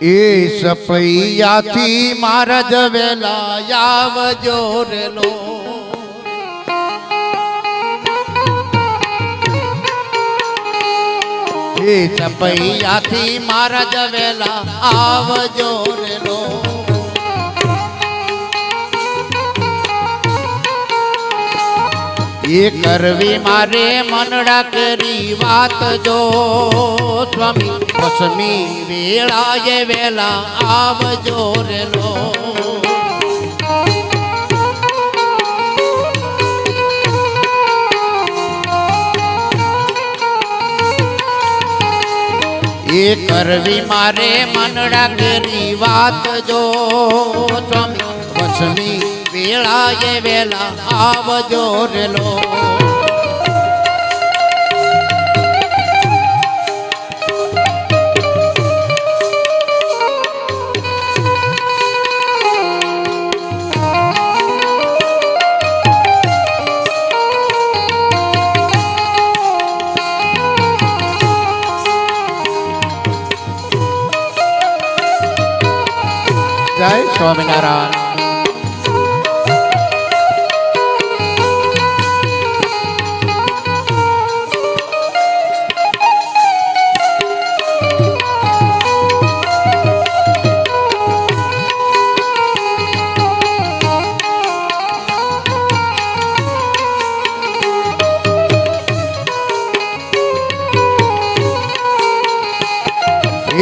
એ સપૈયાથી મારા જ વેલા આવ રેલો. એ સપૈયાથી મારા જ વેલા આવ જોરેલો એ કરવી મારે મનડા કરી વાત જો. સ્વામી દસમી વેળાએ વેલા આવજો રેલો. એ કરવી મારે મનડા કરી વાત જો. સ્વામી દસમી વેળાએ વેલા આવજો રેલો. જય સ્વામિનારાયણ.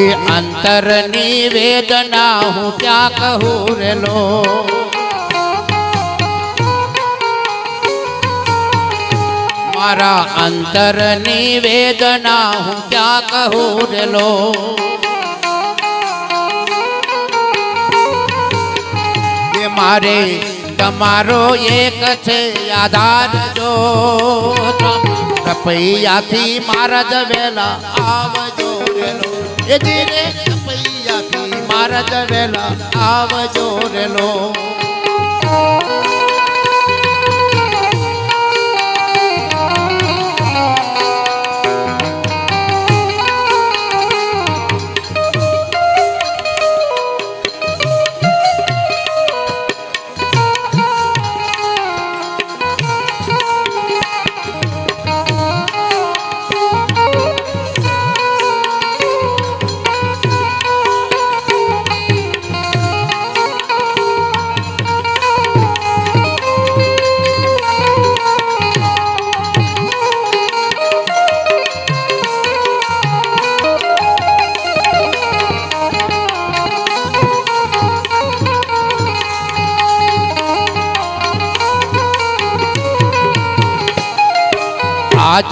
એ અંતરની વેદના હું ક્યાં કહું રેલો મારા અંતરની વેદના હું ક્યાં કહું રેલો મારે તમારો એક છે આધાર જો રપૈયાથી મારા જ વેલા આવજો રેલો એ ધીરે રપૈયાથી મારા જ આવજો રેલો.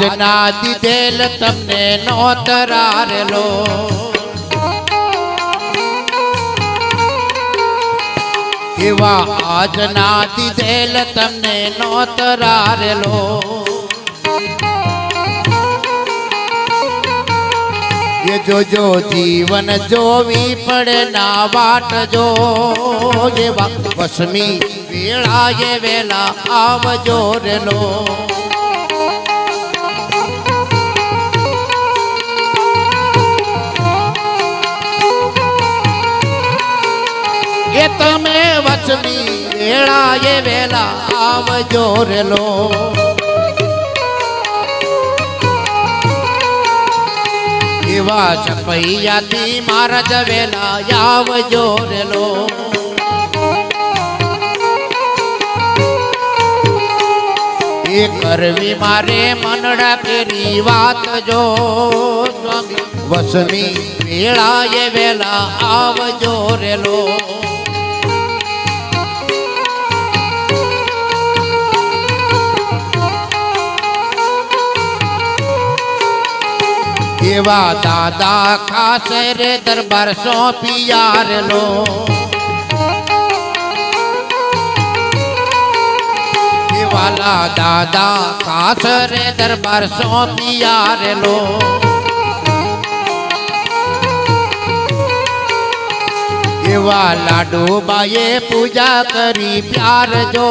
આજના દીધેલ તમને નોતરારેલો એવા આજના દીધેલ તમને નોતરારેલો એ જોજો જીવન જોવી પડે ના વાટ જો. એવા પશ્મી વેળા એ વેલા આવજો રેલો. તમે વચમી વેળાએ વેલા આવજો રેલો. એવા છપૈયાથી મારા જ વેલા આવજો રેલો. એ કરવી મારે મનડા કરી વાત જો. સ્વામી વસમી વેળાએ વેલા આવજો રેલો. એવા દાદા ખાસ રે દરબાર સોંપિયાર લો વાલા દાદા ખાસ રે દરબાર સોંપિયાર લો એવા લાડુ બાએ પૂજા કરી પ્યાર જો.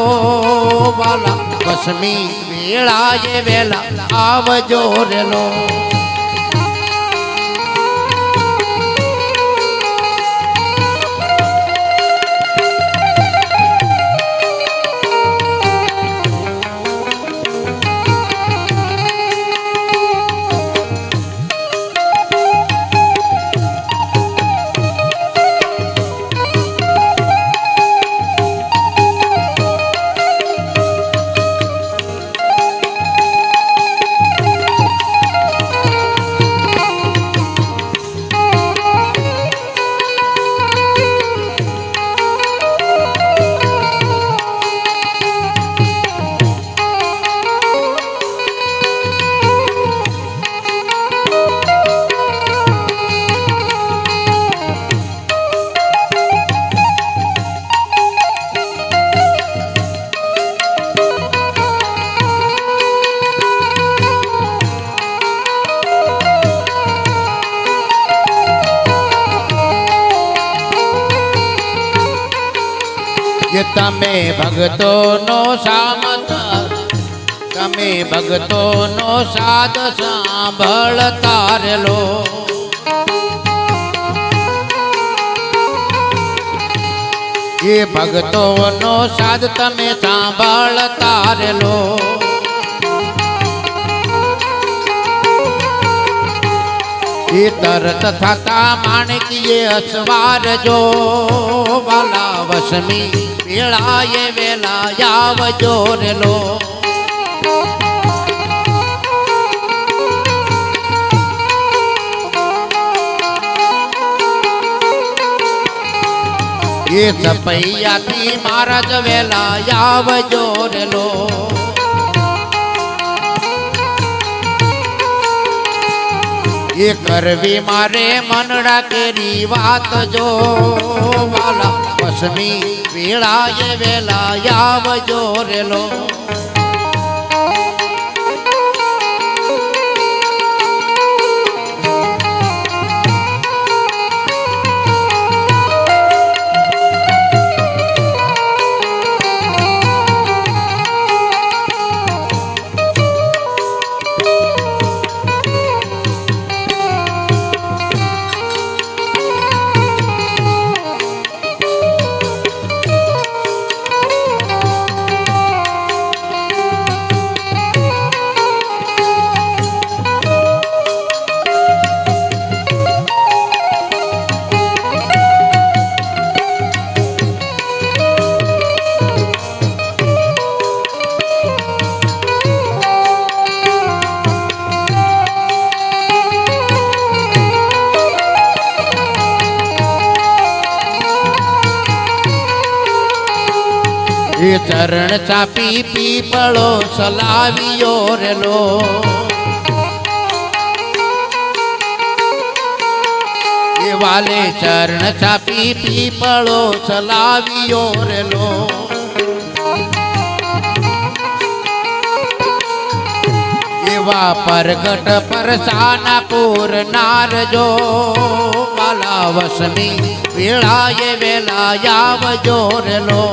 વાલા કસમી વેળાએ વેલા આવજો રેલો. તમે ભક્તોનો સામત તમે ભક્તોનો સાદ સાંભળતા રહેલો એ ભક્તોનો સાદ તમે સાંભળતા રહેલો એ તરત થતા માણકીએ અસવાર જો વાલા વસમી વેળાએ વેલા આવજો રેલો એ સપૈયાથી મહારાજ વેલા આવજો રેલો એ કરવી મારે મનડા કેરી વાત જો. વાલા પસમી વેળાએ વેલા આવજો રેલો. ચાપી પીપળો સલાવ્યો રેલો. વાલે ચરણ ચાપી પીપળો સલાવ્યો રેલો. એવા પરગટ પરસાના પૂર નારજો. વાલા વસમી વેળાએ વેલા આવજો રેલો.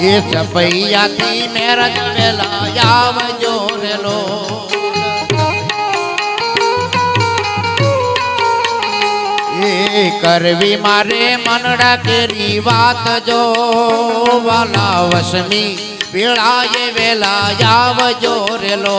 એ સપૈયાથી મેરજ વેલા આવજો રેલો. એ કરવી મારે મનડા કેરી વાત જો. વાલા વસમી વેળાએ વેલા આવજો રેલો.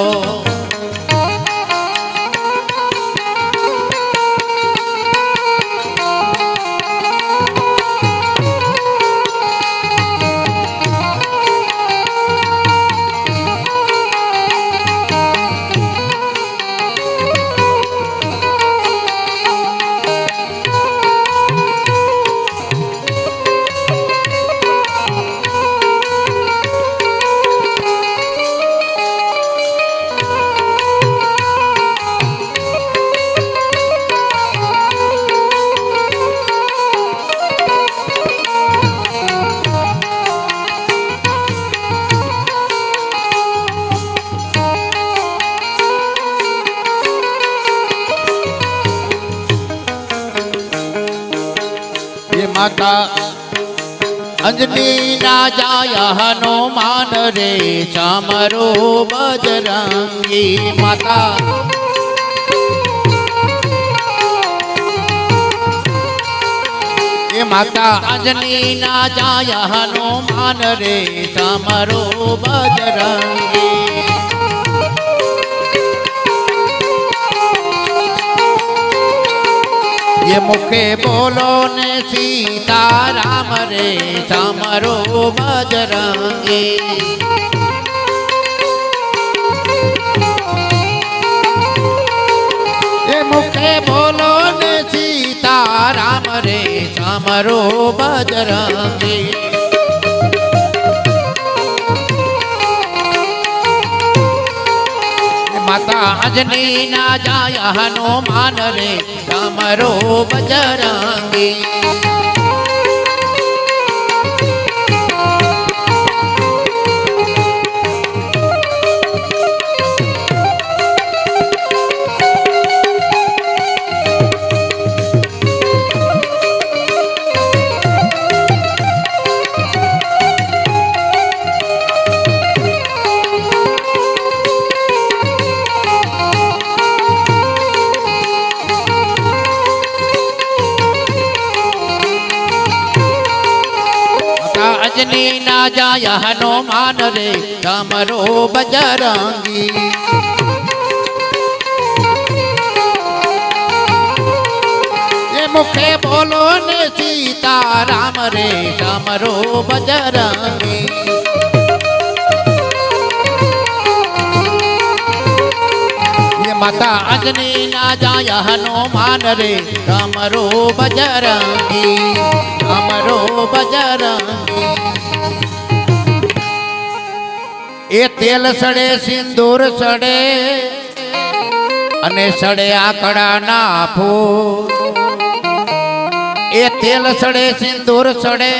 અંજની ના જાય હનુમાન રે, ચમરો બજરંગી માતા. માતા. અંજની ના જાય હનુમાન રે, ચામરો બજરંગી એ મુખે બોલો ને સીતારામ રે સમરો બજરંગી. મુખે બોલો ને સીતારામ રે સમરો બજરંગી. માતા અંજની ના જાય હનુમાન રે તમારો બજરંગી અંજની ના જાય હનુમાન રે ડમરો બજરંગી મુખે બોલો ને સીતારામ રે ડમરો બજરંગી માતા અગ્નિ ના જાય હનુમાન રે. ડમરો બજરંગી ડમરો બજરંગી. એ તેલ સડે, સિંદૂર સડે, અને સડે આકડા ના ફૂલ. એ તેલ સડે, સિંદૂર સડે,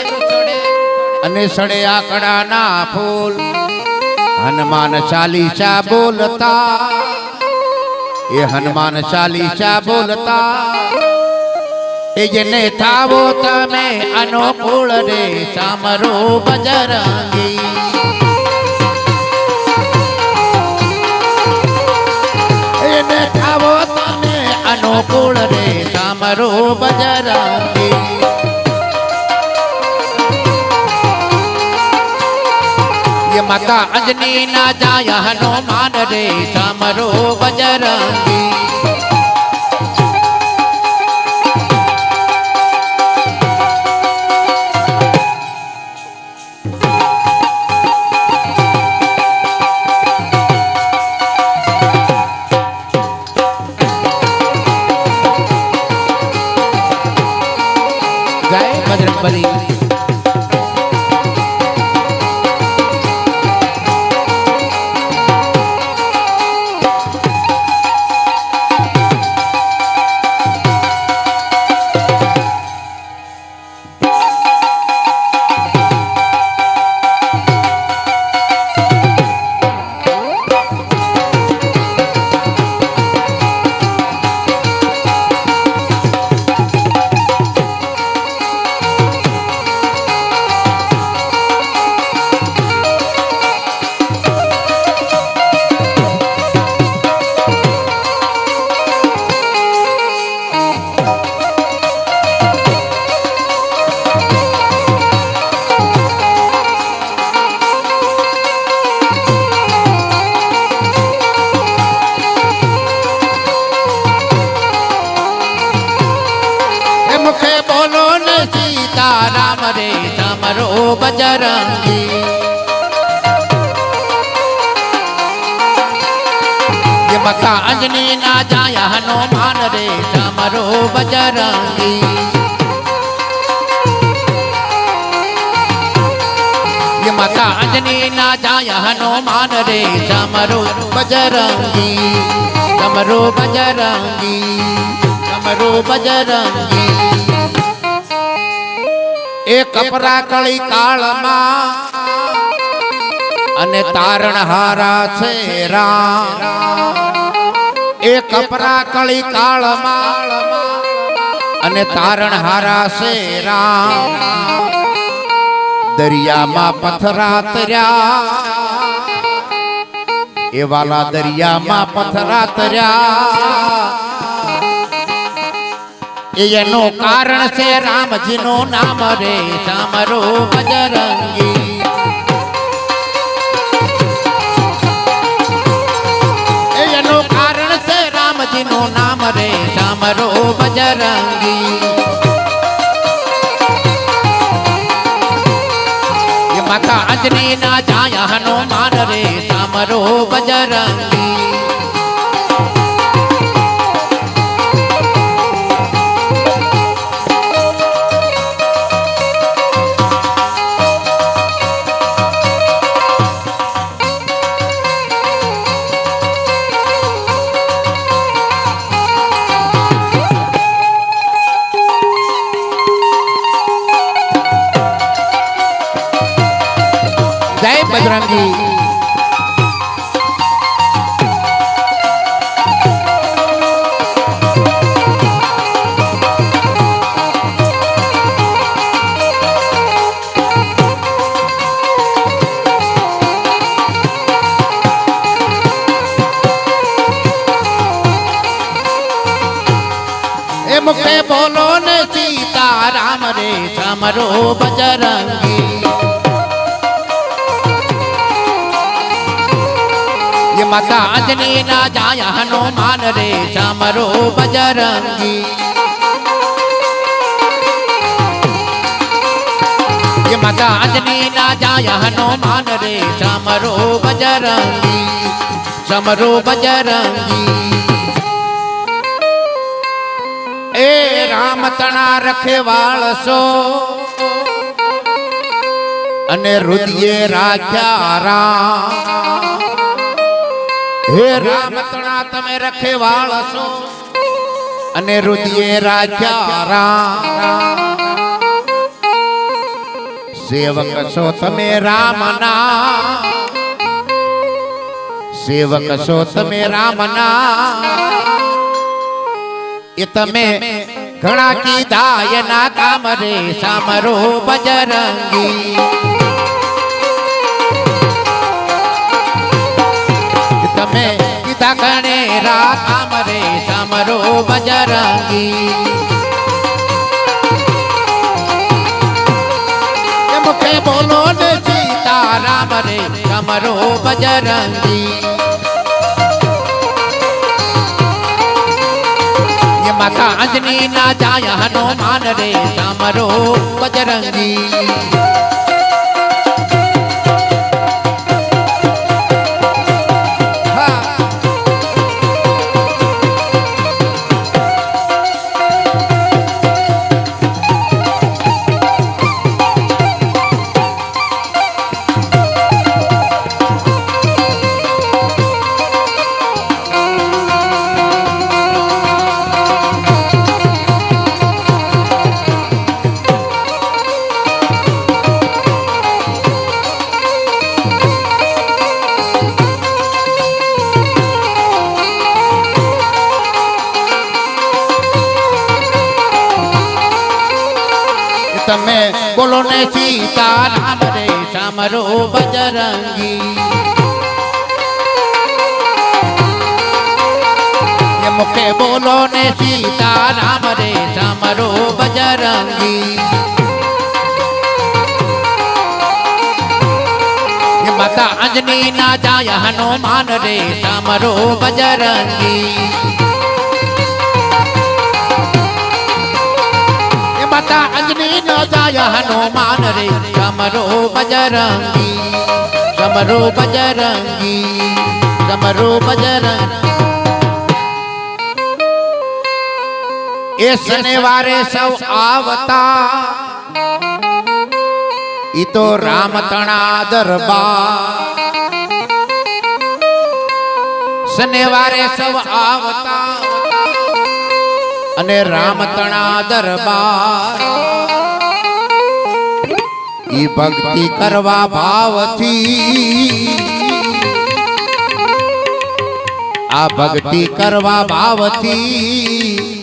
અને સડે આકડા ના ફૂલ. હનુમાન ચાલીસા બોલતા એ હનુમાન ચાલીસા બોલતા, એ જેને થાવો તમે અનુકૂળ રે સામરો બજરંગી એને થાવો તમે અનુકૂળ રે સામરો બજરંગી માતા અંજની ના જાય હનુમાન રે સમરો બજરંગી. મુખે બોલો ને સીતારામ રે સમરો બજરંગી. મકા અંજની ના જાય હનુમાન રે સમરો બજરંગી. માતા અંજની ના જાય હનુમાન રે સમરો બજરંગી સમરો બજરંગી. મારો બજરંગી. એ કપરા કળી કાળમાં અને તારણ હારા છે રામ. એ કપરા કળી કાળમાં અને તારણ હારા છે રામ. દરિયામાં પથરા તર્યા એ વાલા દરિયામાં પથરા તર્યા એનું કારણ છે રામજીનું નામ રે સામરો બજરંગી. એનું કારણ છે રામજીનું નામ રે સામરો બજરંગી. માતા અંજની ના જાય હનુમાન રે સામરો બજરંગી. માતા અંજની ના જાય હનુમાન રે ચામરો બજરંગી. માતા અંજની ના જાય હનુમાન રે ચામરો બજરંગી. સમરો બજરંગી. એ રામ તણા રખેવાળ સો અને રુદિયે રાખ્યા રામ. હે રામ. તણા તમે રખેવાળ છો અને રુદિયે રાજા રામ. સેવક છો તમે રામના. સેવક છો તમે રામના. એ તમે ઘણા કીધા એના કામ રે સામરો બજરંગી. તમે કીધા કણે રામ રે સમરો બજરંગી. મુખે બોલો ને સીતા રામ રે સમરો બજરંગી. માતા અંજની ના જાય હનુમાન રે સમરો બજરંગી. માતા અંજની ના જાય હનુમાન રે, સમરો બજરંગી. માતા અંજની ન જાય હનુમાન રે, સમરો બજરંગી. સમરો બજરંગી સમરો બજરંગી. એ શનિવારે સૌ આવતા ઈ તો રામ તણા દરબાર. શનિવારે સૌ આવતા અને રામ તણા દરબાર. ઈ ભક્તિ કરવા ભાવથી, આ ભક્તિ કરવા ભાવથી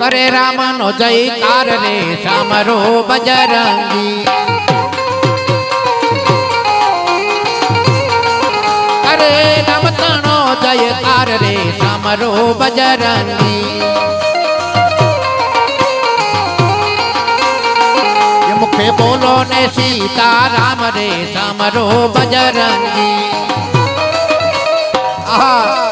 તો રામ નો જયકાર રે સામરો બજરંગી અરે રમતણો જયકાર રે સામરો બજરંગી મુખે બોલો ને સીતારામ રે સામરો બજરંગી આહા.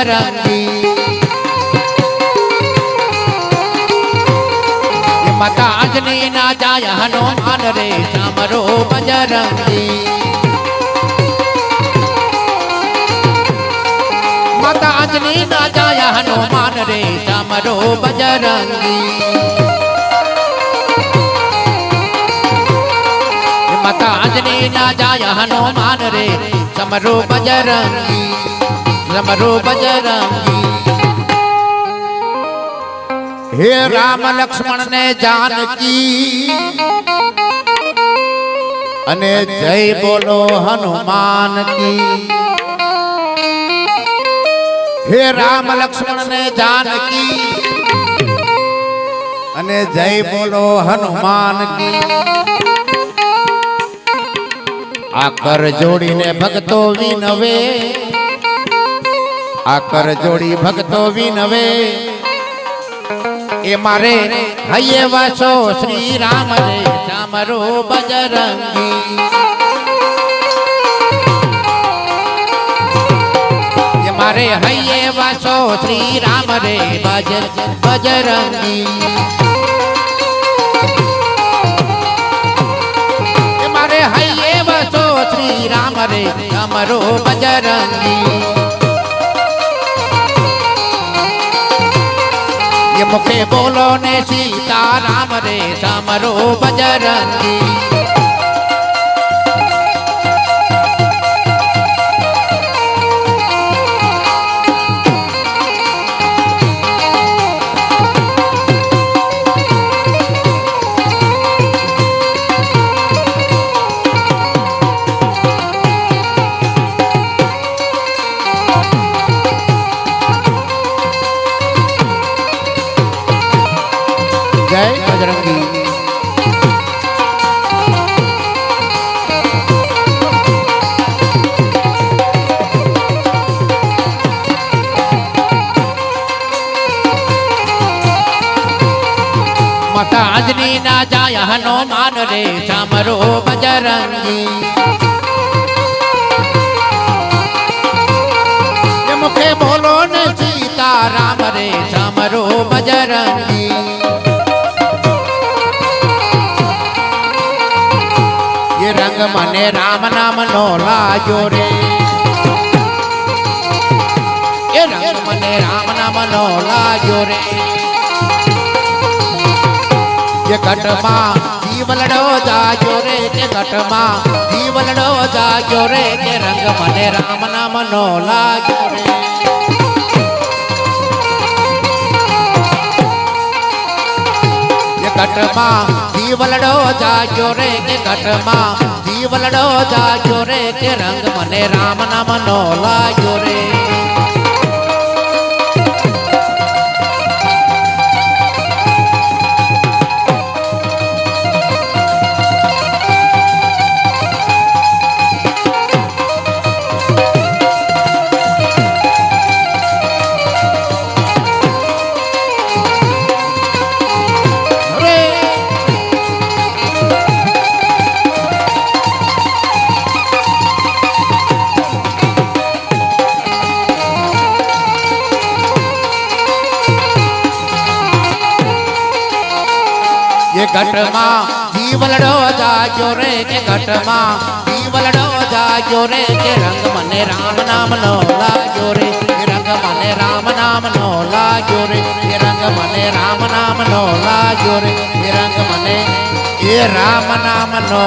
બજરંગી માતા અંજની ના જાય હનુમાન રે સમરો બજરંગી માતા અંજની ના જાય હનુમાન રે સમરો બજરંગી માતા અંજની ના જાય હનુમાન રે સમરો બજરંગી સમરો બજરંગી હે રામ લક્ષ્મણ ને જાનકી અને જય બોલો હનુમાન કી હે રામ લક્ષ્મણ ને જાનકી અને જય બોલો હનુમાન કી આ કર જોડીને ભક્તો વિનવે આ કર જોડી ભક્તો વિનવે. એ મારે હૈયે વાસો શ્રી રામ રે, ચામરો બજરંગી. એ મારે હૈયે વાસો શ્રી રામ રે, બજ, બજરંગી. મારે હૈયે વાસો શ્રી રામ રે, ચામરો બજરંગી. રંગ મુખે બોલો ને સીતારામ રે સમરો બજરંગી. હનુમાન રે સામરો બજરંગી. મુખે બોલો ને સીતા રામ રે સામરો બજરંગી. એ રંગ મને રામ નામ નો લાગ્યો રે. એ રંગ મને રામ નામ નો લાગ્યો રે. એ ઘટમાં જીવલડો જાજો રે કે કટમાં જીવલડો જાજો રે કે રંગ મને રામ નામ નો લાગ્યો રે. કટમાં જીવલડો જાગ્યો રે કે કટમાં જીવલડો જાજો રે કે રંગ મને રામ નામ નો લાગ્યો રે. કે પીવલડો જાગ્યો રે કે રંગ મને રામ નામ નો લાગ્યો રે રંગ મને રામ નામ નો લાગ્યો રે રંગ મને રામ નામ નો લાગ્યો રે રંગ મને એ રામ નામ નો